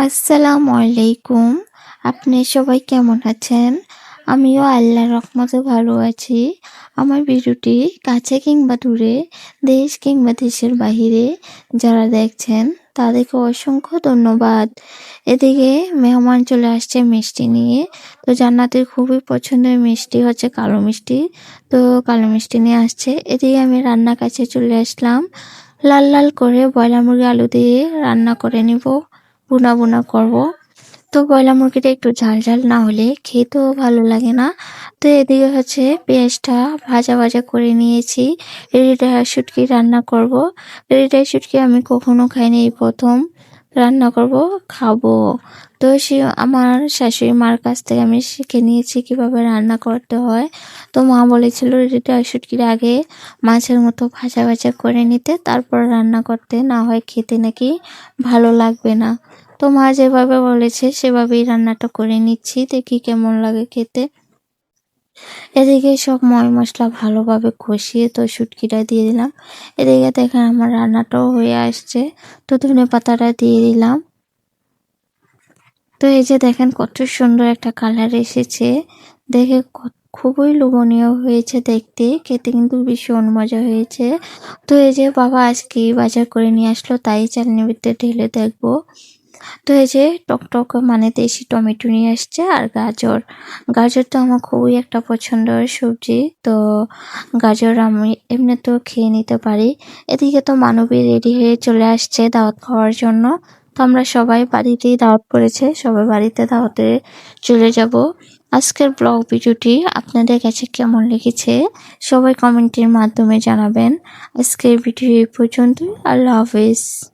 আসসালামু আলাইকুম। আপনি সবাই কেমন আছেন? আমিও আল্লাহর রহমতে ভালো আছি। আমার ভিডিওটি কাছে কিংবা দূরে, দেশ কিংবা দেশের বাহিরে যারা দেখছেন, তাদেরকে অসংখ্য ধন্যবাদ। এদিকে মেহমান চলে আসছে মিষ্টি নিয়ে। তো জান্নাতের খুবই পছন্দের মিষ্টি হচ্ছে কালো মিষ্টি। তো কালো মিষ্টি নিয়ে আসছে। এদিকে আমি রান্নার কাছে চলে আসলাম। লাল লাল করে ব্রয়লার মুরগি আলু দিয়ে রান্না করে নিব। বুনা বোনা করব। তো ব্রয়লার মুরগিটা একটু ঝাল ঝাল না হলে খেতেও ভালো লাগে না। তো এদিকে হচ্ছে পেঁয়াজটা ভাজা ভাজা করে নিয়েছি। রেডিটা শুটকি রান্না করব। রেডিটা শুটকি আমি কখনো খাইনি এই প্রথম। রান্না করব, খাব। তো সে আমার শাশুড়ি মার কাছ থেকে আমি শিখে নিয়েছি কীভাবে রান্না করতে হয়। তো মা বলেছিল রেডিটা শুটকির আগে মাছের মতো ভাজা ভাজা করে নিতে, তারপর রান্না করতে। না হয় খেতে নাকি ভালো লাগবে না। তো মা যেভাবে বলেছে সেভাবেই রান্নাটা করে নিচ্ছি। দেখি কেমন লাগে খেতে। এদিকে সব ময় মশলা ভালোভাবে কষিয়ে তো শুটকিটা দিয়ে দিলাম। এদিকে দেখেন আমার রান্নাটাও হয়ে আসছে। তো ধনে পাতাটা দিয়ে দিলাম। তো এই যে দেখেন কত সুন্দর একটা কালার এসেছে। দেখে খুবই লোভনীয় হয়েছে দেখতে। খেতে কিন্তু ভীষণ মজা হয়েছে। তো এই যে বাবা আজকে বাজার করে নিয়ে আসলো, তাই চালনি ভিতরে ঢেলে দেখব। তো এই যে টকটক মানে দেশি টমেটো নিয়ে আসছে আর গাজর। গাজর তো আমার খুবই একটা পছন্দের সবজি। তো গাজর আমি এমনি তো খেয়ে নিতে পারি। এদিকে তো মানবী রেডি হয়ে চলে আসছে দাওয়াত খাওয়ার জন্য। তো আমরা সবাই বাড়িতেই দাওয়াত পড়েছে, সবাই বাড়িতে দাওয়াতে চলে যাব। আজকের ব্লগ ভিডিওটি আপনাদের কাছে কেমন লেগেছে সবাই কমেন্টের মাধ্যমে জানাবেন। আজকের ভিডিও এই পর্যন্তই, আল্লাহ হাফিজ।